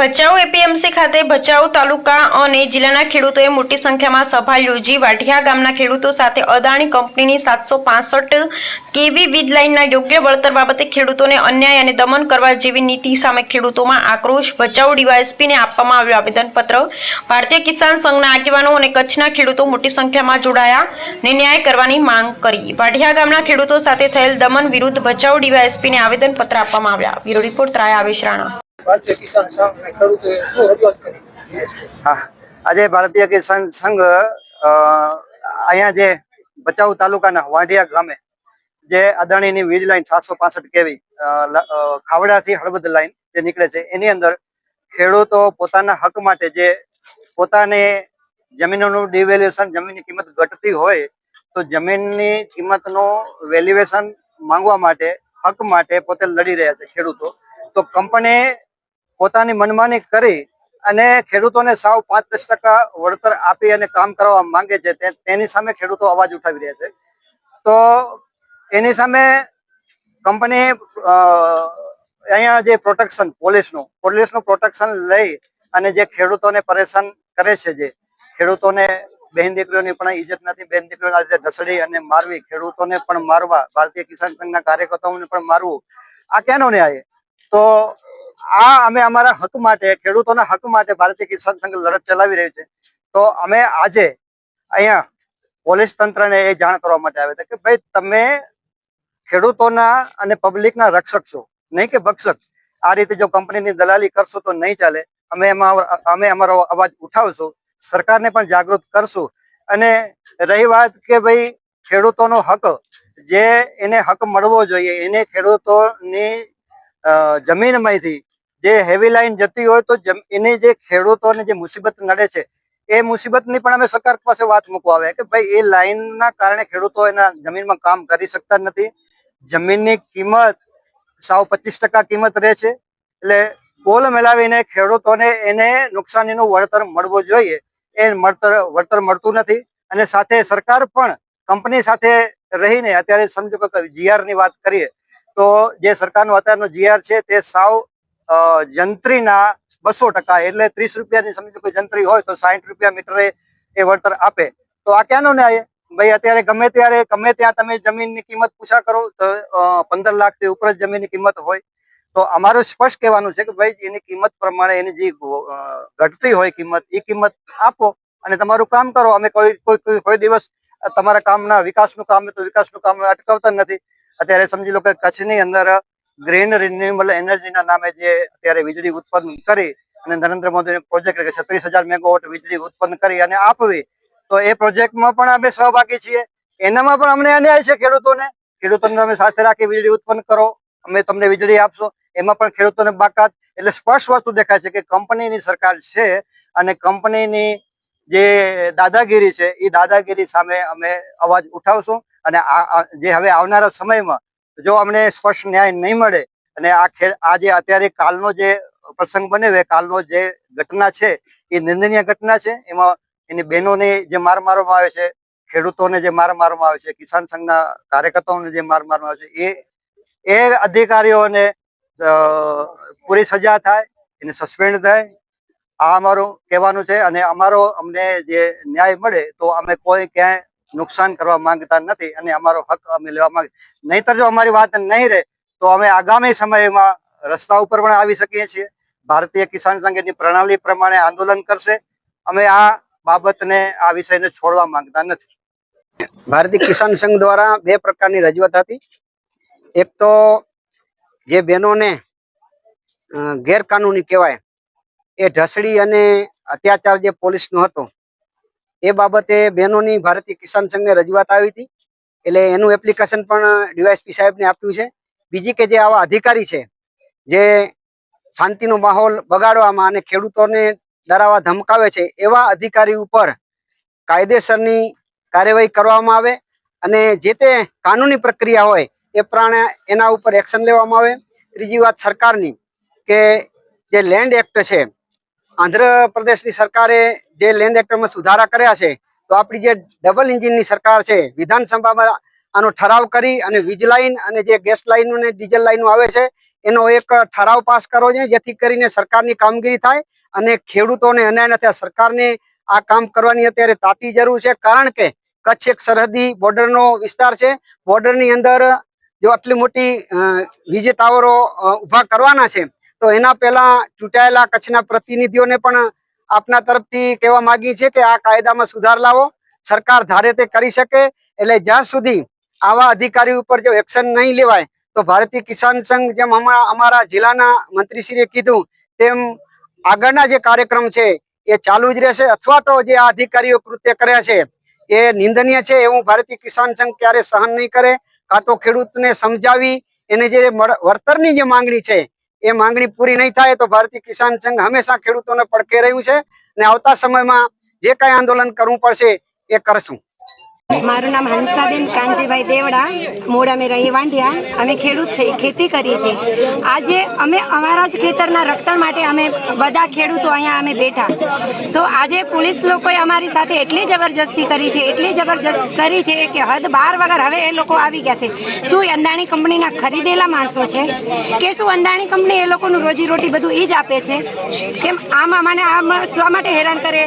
Bhachau APMC ખાતે ભચાઉ તાલુકા અને જિલ્લાના ખેડૂતોએ મોટી સંખ્યામાં સભા યોજી વાઢિયા ગામના ખેડૂતો સાથે અદાણી કંપનીની સાતસો પાસઠ કેવી વીજ લાઇનના યોગ્ય વળતર બાબતે ખેડૂતોને અન્યાય અને દમન કરવા જેવી નીતિ સામે ખેડૂતોમાં આક્રોશ ભચાઉ ડીવાયએસપીને આપવામાં આવ્યું આવેદનપત્ર. ભારતીય કિસાન સંઘના આગેવાનો અને કચ્છના ખેડૂતો મોટી સંખ્યામાં જોડાયા ને ન્યાય કરવાની માંગ કરી. વાઢિયા ગામના ખેડૂતો સાથે થયેલ દમન વિરુદ્ધ ભચાઉ ડીવાયએસપીને આવેદનપત્ર આપવામાં આવ્યા. બ્યુરો રિપોર્ટ ત્રાયા આવેશ રાણા. આજે ભારતીય કિસાન સંઘ અહીંયા જે ભચાઉ તાલુકાના વાઢિયા ગામે જે અદાણીની વીજ લાઈન સાતસો પાસઠ કેવી ખાવડાથી હળવદ લાઈન જે નીકળે છે, એની અંદર ખેડૂતો પોતાના હક માટે જે પોતાને જમીનોનું ડિવેલ્યુએશન જમીનની કિંમત ઘટતી હોય, તો જમીનની કિંમતનું વેલ્યુએશન માંગવા માટે, હક માટે પોતે લડી રહ્યા છે ખેડૂતો. તો કંપની પોતાની મનમાની કરી અને ખેડૂતોને સાવ પાંચ દસ ટકા વળતર આપી અને કામ કરવા માંગે છે તેની સામે ખેડૂતો અવાજ ઉઠાવી રહ્યા છે. તો એની સામે કંપની અહીંયા જે પ્રોટેક્શન, પોલીસનું પોલીસનું પ્રોટેક્શન લઈ અને જે ખેડૂતોને પરેશાન કરે છે જે, ખેડૂતોને બહેન દીકરીઓની પણ ઇજ્જત નથી, બહેન દીકરીઓના રીતે ઢસડી અને મારવી, ખેડૂતોને પણ મારવા, ભારતીય કિસાન સંઘના કાર્યકર્તાઓને પણ મારવું, આ ક્યાંનો ન્યાય? તો આ અમે અમારા હક માટે, ખેડૂતોના હક માટે ભારતીય કિસાન સંઘ લડત ચલાવી રહ્યું છે. તો અમે આજે અહીંયા પોલીસ તંત્રને એ જાણ કરવા માટે આવ્યા હતા કે ભાઈ તમે ખેડૂતોના અને પબ્લિકના રક્ષક છો, નહીં કે ભક્ષક. આ રીતે જો કંપનીની દલાલી કરશો તો નહીં ચાલે. અમે એમાં અમે અમારો અવાજ ઉઠાવશું, સરકારને પણ જાગૃત કરશું. અને રહી વાત કે ભાઈ ખેડૂતોનો હક, જે એને હક મળવો જોઈએ, એને ખેડૂતોની જમીનમાંથી જે હેવી લાઈન જતી હોય તો એની જે ખેડૂતોને જે મુસીબત નડે છે, એ મુસીબતની પણ અમે સરકાર પાસે વાત મૂકવા આવે કે ભાઈ, એ લાઈનના કારણે ખેડૂતો એના જમીનમાં કામ કરી શકતા નથી. જમીનની કિંમત સાવ પચીસ કિંમત રહે છે. એટલે કોલ મેલાવીને ખેડૂતોને એને નુકસાનીનું વળતર મળવું જોઈએ. એ મળતર, વળતર મળતું નથી. અને સાથે સરકાર પણ કંપની સાથે રહીને, અત્યારે સમજો કે જીઆરની વાત કરીએ, તો જે સરકારનો અત્યારનો જીઆર છે, તે સાવ જંત્રીના બસો ટકા એટલે ત્રીસ રૂપિયાની સમજો કે જંત્રી હોય તો સાહીઠ રૂપિયા મીટરે એ વળતર આપે. તો આ ક્યાંનો ન્યાય? ભાઈ, અત્યારે ગમે ત્યારે, ગમે ત્યાં તમે જમીનની કિંમત પૂછા કરો, તો પંદર લાખથી ઉપર જ જમીનની કિંમત હોય. તો અમારું સ્પષ્ટ કહેવાનું છે કે ભાઈ એની કિંમત પ્રમાણે એની જે ઘટતી હોય કિંમત એ કિંમત આપો અને તમારું કામ કરો. અમે કોઈ કોઈ, કોઈ- કોઈ દિવસ તમારા કામના વિકાસનું કામ તો વિકાસનું કામ અટકાવતા નથી. અત્યારે સમજી લો કે કચ્છની અંદર ગ્રીન રિન્યુએબલ એનર્જીના નામે જે અત્યારે વીજળી ઉત્પન્ન કરી અને નરેન્દ્ર મોદીનો પ્રોજેક્ટ કે છત્રીસ હજાર મેગાવોટ વીજળી ઉત્પન્ન કરી અને આપવી, તો એ પ્રોજેક્ટમાં પણ અમે સહભાગી છીએ. એનામાં પણ અમને અન્યાય છે ખેડૂતોને. ખેડૂતોને તમે સાથે રાખી વીજળી ઉત્પન્ન કરો, અમે તમને વીજળી આપશો. એમાં પણ ખેડૂતોને બાકાત. એટલે સ્પષ્ટ વસ્તુ દેખાય છે કે કંપનીની સરકાર છે અને કંપનીની જે દાદાગીરી છે એ દાદાગીરી સામે અમે અવાજ ઉઠાવશું. અને આ, જે હવે આવનારા સમયમાં જો અમને સ્પષ્ટ ન્યાય નહીં મળે અને આ ખેર આ જે અત્યારે કાલનો જે પ્રસંગ બન્યો કાલનો જે ઘટના છે, એ નિંદનીય ઘટના છે. એમાં એની બહેનોને જે માર મારવામાં આવે છે, ખેડૂતોને જે માર મારવામાં આવે છે, કિસાન સંઘના કાર્યકર્તાઓને જે માર મારવામાં આવે છે, એ એ અધિકારીઓને પૂરી સજા થાય, એને સસ્પેન્ડ થાય. આ અમારું કહેવાનું છે અને અમારો અમને જે ન્યાય મળે તો અમે કોઈ ક્યાંય નુકસાન કરવા માંગતા નથી અને અમારો હક અમે લેવા માંગ નહીતર જો અમારી વાત નહીં રહે, તો અમે આગામી સમયમાં રસ્તા ઉપર પણ આવી શકીએ છીએ. ભારતીય કિસાન સંઘની પ્રણાલી પ્રમાણે આંદોલન કરશે. અમે આ બાબતને, આ વિષયને છોડવા માંગતા નથી. ભારતીય કિસાન સંઘ દ્વારા બે પ્રકારની રજૂઆત હતી. એક તો જે બહેનોને ગેરકાનૂની કહેવાય, એ ઢસડી અને અત્યાચાર જે પોલીસનો હતો એ બાબતે બહેનોની ભારતીય કિસાન સંઘને રજૂઆત આવી હતી. એટલે એનું એપ્લિકેશન પણ ડીવાયસપી સાહેબને આપ્યું છે. બીજી કે જે આવા અધિકારી છે, જે શાંતિનો માહોલ બગાડવામાં અને ખેડૂતોને ડરાવવા ધમકાવે છે, એવા અધિકારી ઉપર કાયદેસરની કાર્યવાહી કરવામાં આવે અને જે તે કાનૂની પ્રક્રિયા હોય એ પ્રમાણે એના ઉપર એક્શન લેવામાં આવે. ત્રીજી વાત સરકારની, કે જે લેન્ડ એક્ટ છે આંધ્રપ્રદેશની સરકારે જે લેન્ડ એક્ટમાં સુધારા કર્યા છે, તો આપણી જે ડબલ એન્જિનની સરકાર છે, વિધાનસભામાં આનો ઠરાવ કરી અને વીજ લાઈન અને જે ગેસ લાઈનો અને ડીઝલ લાઈનો આવે છે, એનો એક ઠરાવ પાસ કરવો જોઈએ, જેથી કરીને સરકારની કામગીરી થાય અને ખેડૂતોને અન્યાય નથી સરકારને આ કામ કરવાની અત્યારે તાતી જરૂર છે, કારણ કે કચ્છ એક સરહદી બોર્ડરનો વિસ્તાર છે, બોર્ડરની અંદર જો આટલી મોટી વીજ ટાવરો ઊભા કરવાના છે તો એના પહેલા ચૂંટાયેલા કચ્છના પ્રતિનિધિઓને પણ આપના તરફથી કહેવા માંગીએ છીએ કે આ કાયદામાં સુધાર લાવો. સરકાર ધારે તે કરી શકે. એટલે જ્યાં સુધી આવા અધિકારી ઉપર જો એક્શન નહીં લેવાય, તો ભારતીય કિસાન સંઘ જેમ અમા- અમારા જિલ્લાના મંત્રીશ્રીએ કીધું, તેમ આગળના જે કાર્યક્રમ છે એ ચાલુ જ રહેશે અથવા તો જે આ અધિકારીઓ કૃત્ય કર્યા છે એ નિંદનીય છે. એવું ભારતીય કિસાન સંઘ ક્યારે સહન નહીં કરે, કાં તો ખેડૂતને સમજાવી, એને જે વળતરની જે માંગણી છે એ માંગણી પૂરી નહીં થાય તો ભારતીય કિસાન સંઘ હંમેશા ખેડૂતોને પડકે રહ્યું છે. અને આવતા સમયમાં જે કાંઈ આંદોલન કરવું પડશે એ કરશું. મારું નામ હંસાબેન કાનજીભાઈ દેવડા. મૂળ અમે રહી વાંઢિયા. અમે ખેડૂત છે ખેતી કરીએ છીએ. આજે અમે અમારા જ ખેતરના રક્ષણ માટે અમે બધા ખેડૂતો અહીંયા અમે બેઠા. તો આજે પોલીસ લોકોએ અમારી સાથે એટલી જબરજસ્તી કરી છે, એટલી જબરજસ્ત કરી છે કે હદ બાર વગર હવે એ લોકો આવી ગયા છે. શું અંદાણી કંપનીના ખરીદેલા માણસો છે? કે શું અંદાણી કંપની એ લોકોનું રોજીરોટી બધું એ જ આપે છે? કેમ આમાં મને આ શા માટે હેરાન કરે?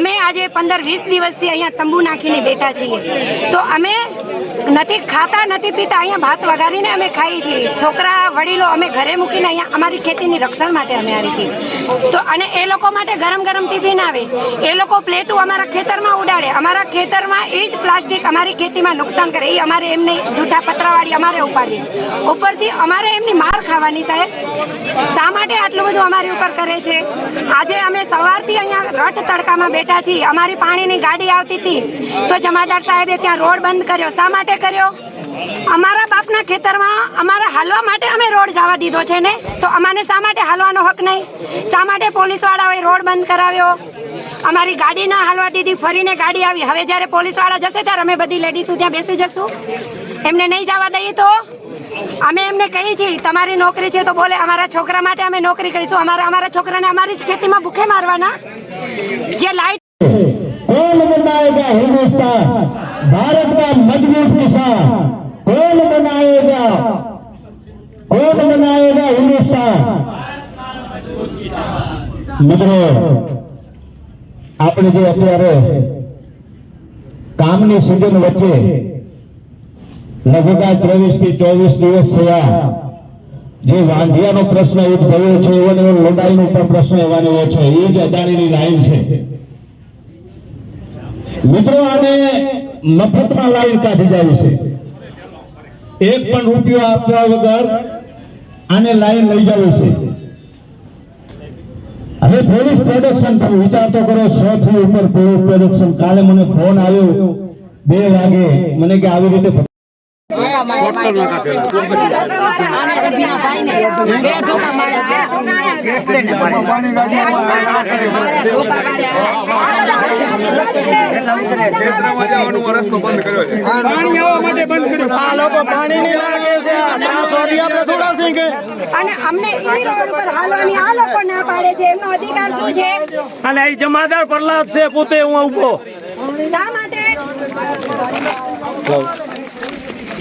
અમે આજે પંદર વીસ દિવસથી અહીંયા તંબુ નાખીને બેઠા છીએ. તો અમે નથી ખાતા, નથી પીતા, અહીંયા ભાત વઘારીને અમે ખાઈએ છીએ. છોકરા, વડીલો અમે ઘરે મૂકીને અહીંયા અમારી ખેતીની રક્ષણ માટે અમે આવી છીએ. તો અને એ લોકો માટે ગરમ ગરમ ટિફિન આવે. એ લોકો પ્લેટો અમારા ખેતરમાં ઉડાડે. અમારા ખેતરમાં એ જ પ્લાસ્ટિક અમારી ખેતીમાં નુકસાન કરે. એ અમારે એમને જૂઠા પતરાવાળી અમારે ઉપાડી. ઉપરથી અમારે એમની માર ખાવાની સાહેબ. શા માટે આટલું બધું અમારી ઉપર કરે છે? આજે અમે સવારથી અહીંયા રટ તડકામાં બેઠા છીએ. અમારી પાણીની ગાડી આવતી હતી. તો જમાદાર સાહેબે ત્યાં રોડ બંધ કર્યો. શા માટે કર્યો? અમારા બાપના ખેતરમાં અમારા હાલવા માટે અમે રોડ જવા દીધો છે ને? તો અમાને શા માટે હાલવાનો હક નહીં? શા માટે પોલીસવાળાઓએ રોડ બંધ કરાવ્યો? અમારી ગાડી ના હાલવા દીધી, ફરીને ગાડી આવી. હવે જ્યારે પોલીસવાળા જશે ત્યારે અમે બધી લેડીઝો ત્યાં બેસી જશું. એમને નહીં જવા દઈએ તો? અમે એમને કહી છીએ, તમારી નોકરી છે તો બોલે, અમારા છોકરા માટે અમે નોકરી કરીશું. અમારા અમારા છોકરાને અમારી જ ખેતીમાં ભૂખે મારવાના. જે લાઈટ હિન્દુસ્તાન. भारत का मजबूत किसान कौन बनाएगा कौन बनाएगा हिंदुस्तान મિત્રો આપણે જે અત્યારે કામની સિઝન વચ્ચે લગભગ આ ત્રેવીસ થી ચોવીસ દિવસ થયા જે વાંધિયાનો પ્રશ્ન ઉદ્ભવ્યો છે એવો ને એવો લોડાઈનો પણ પ્રશ્ન એવાનો એવો છે એ જ અદાણીની લાઈન છે મિત્રો આને મફતમાં લાઈન કાઢી જાય છે. એક પણ રૂપિયો આપ્યા વગર આને લાઈન લઈ જવું છે. હવે પોલીસ પ્રોડક્શન થયું વિચાર તો કરો, સો થી ઉપર પોલીસ પ્રોડક્શન કાલે મને ફોન આવ્યો, બે વાગે. મને કે આવી રીતે અને અમને ઈ રોડ હાલવાની આ લોકો ના પાડે છે એમનો અધિકાર શું છે? અને એ જમાદાર પ્રહલાદ છે પોતે હું ઊભો શા માટે?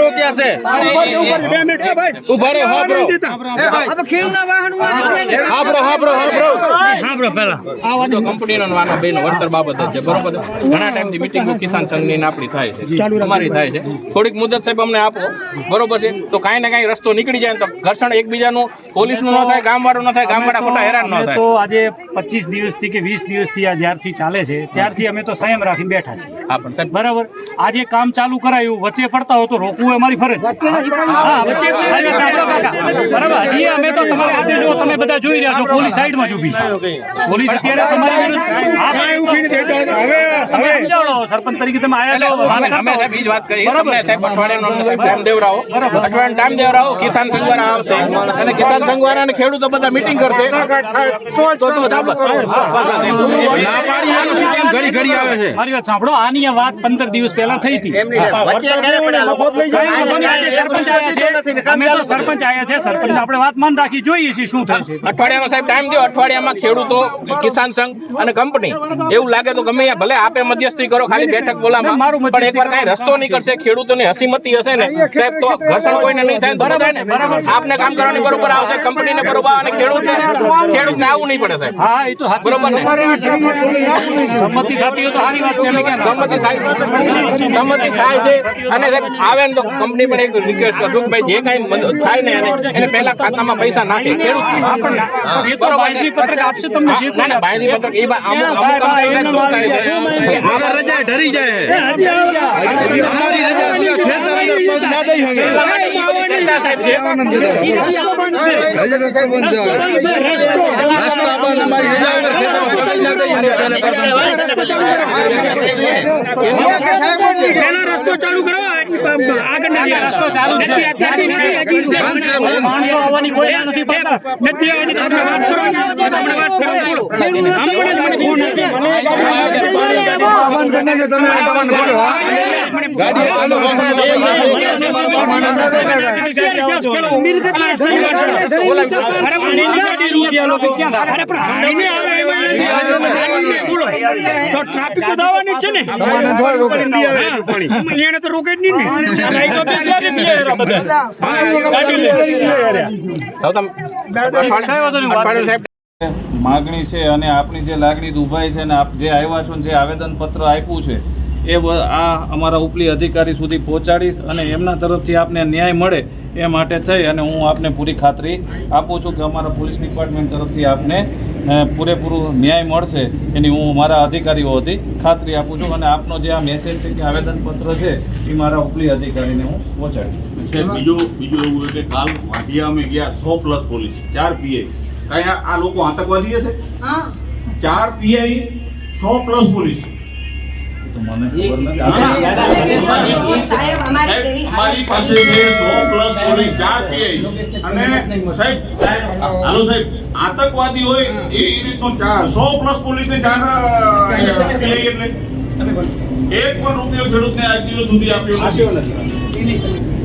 રોક્યા છે. ઊભા રહો હાબરો હાબરો હાબરો હાબરો સાંભળો પહેલા આ તો કંપનીનો ને બેનો વળતર બાબત જ છે બરોબર? ઘણા ટાઈમથી મિટિંગો કિસાન સંઘની આપણી થાય છે. અમારી થાય છે. થોડીક મુદત સાહેબ અમને આપો બરોબર છે? તો કાંઈ ને કાંઈ રસ્તો નીકળી જાય ને તો ઘર્ષણ એકબીજાનું પોલીસનું ન થાય ગામવાળું ન થાય ગામવાળા ખોટા હેરાન ન થાય. તો આજે પચીસ દિવસથી કે વીસ દિવસથી આ જ્યારથી ચાલે છે ત્યારથી અમે તો સંયમ રાખીને બેઠા છીએ હા પણ સાહેબ બરાબર આજે કામ ચાલુ કરાયું વચ્ચે પડતા હો તો રોકવું એ અમારી ફરજ છે હા વચ્ચે. બરાબર હજી અમે તો તમારે આજે જો તમે બધા જોઈ રહ્યા છો પોલીસ સાઈડમાં જ ઊભી છે પોલીસ અત્યારે તમારી વિરુદ્ધ હા, તમે સમજાવો સરપંચ તરીકે તમે આયા છો અમે. સાહેબ બીજ વાત કરી બરાબર. સાહેબ અઠવાડિયાનો અમને સાહેબ ટાઈમ દેવડાવો અઠવાડિયાનો ટાઈમ દેવરાવો કિસાન સંઘ વાળા આવશે અને કિસાન સંઘ વાળા અને ખેડૂતો બધા મીટિંગ કરશે તો તો ઘડી ઘડી આવે છે. મારી વાત સાંભળો આની વાત પંદર દિવસ પહેલા થઈ હતી. એમની છે. વચ્ચે ક્યારે પડ્યા લોકો? કાંઈ વાંધો નહીં, આજે સરપંચ આયા છે? અમે તો સરપંચ આયા છે સરપંચ આપણે વાત માન રાખી જોઈએ છીએ શું થાય અઠવાડિયાનો સાહેબ ટાઈમ દો અઠવાડિયામાં ખેડૂતો કિસાન સંઘ અને કંપની. એવું લાગે તો ગમે ભલે આપે મધ્યસ્થી કરો ખાલી બેઠક બોલામાં. મારું પણ એકવાર કાંઈ રસ્તો નીકળશે ખેડૂતોની હસીમતી હશે ને. સાહેબ તો ઘર્ષણ કોઈને નહીં થાય બરાબર. આપને કામ કરવાની બરોબર આવશે કંપનીને બરોબર અને ખેડૂતને ખેડૂતને આવું નહીં પડે સાહેબ. હા એ તો સાચી બરોબર ને સંમતિ થતી હોય તો સારી વાત છે અમે સંમતિ થાય. સંમતિ થાય છે. અને સાહેબ આવે ને તો કંપની પણ એક રિક્વેસ્ટ કરશું ભાઈ જે કાંઈ થાય ને એને એને પહેલા ખાતામાં પૈસા નાખે. ખેડૂત એ તો બાંયધરી પત્રક આપશે તમને જે ના ના બાંયધરી પત્રક એ બા- અમુક અમુક કંપની છે? વગર રજા ઢરી જાય. અમારી રજા સિવાય ખેતર અંદર પગ ના દઈ હંગે ઈ બધી છે. રસ્તા ચાલુ અમારી રજા વગર ખેતરમાં પગ જ ના દઈ શકે પહેલા કરતા આગળ રસ્તો ચાલુ છે માણસો આવવાની કોઈ નથી પડતા ટ્રાફિક તો દાવાની છે ને. એને તો રોકે જ નહીં ને. તો બેસી બે બધા. ગાડી લે. તો તમે માગણી છે અને આપની જે લાગણી દુભાઈ છે ને આપ જે આવ્યા છો ને જે આવેદનપત્ર આપ્યું છે એ આ અમારા ઉપલી અધિકારી સુધી પહોંચાડી અને એમના તરફથી આપને ન્યાય મળે એ માટે થઈ અને હું આપને પૂરી ખાતરી આપું છું કે અમારા પોલીસ ડિપાર્ટમેન્ટ તરફથી આપને પૂરેપૂરું ન્યાય મળશે. એની હું મારા અધિકારીઓ હતી ખાતરી આપું છું અને આપનો જે આ મેસેજ છે કે આવેદનપત્ર છે એ મારા ઉપલી અધિકારીને હું પહોંચાડીશ બીજું બીજું એવું કે કાલ વાઢિયા અમે ગયા સો પ્લસ પોલીસ ચાર પીઆઈ કાંઈ આ આ લોકો આતંકવાદી હશે? ચાર પીઆઈ સો પ્લસ પોલીસ. તો મને સાહેબ પાસે પોલીસ અને હાલો સાહેબ આતંકવાદી હોય એ રીતનો ચાર સો પ્લસ પોલીસ ને એટલે એક પણ રૂપિયો ખેડૂતને આજ દિવસ સુધી આપ્યો નથી.